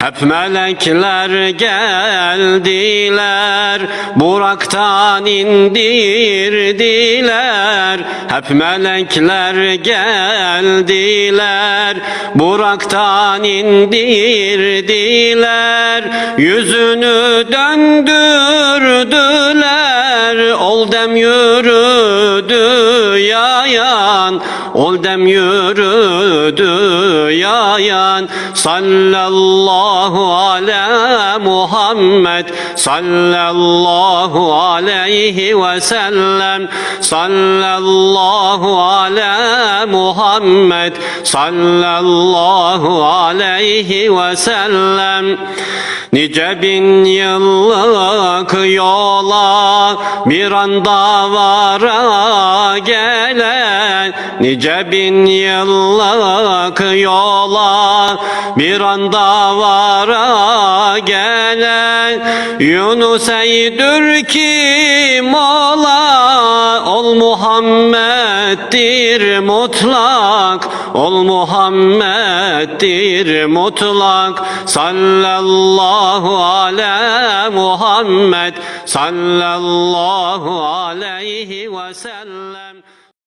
Hep melekler geldiler, Burak'tan indirdiler. Hep melekler geldiler, Burak'tan indirdiler. Yüzünü döndürdüler, ol dem yürüdü yayan, ol dem yürüdü yayan. Sallallahu ala Muhammed, sallallahu aleyhi ve sellem, sallallahu ala Muhammed, sallallahu aleyhi ve sellem. Nice bin yıllık yola bir anda vara gelen Nice bin yıllık yola bir anda vara gelen Yunus eydür kim ola ol Muhammed'dir mutlak ol Muhammed'dir mutlak. Sallallahu ala Muhammed sallallahu aleyhi ve sellem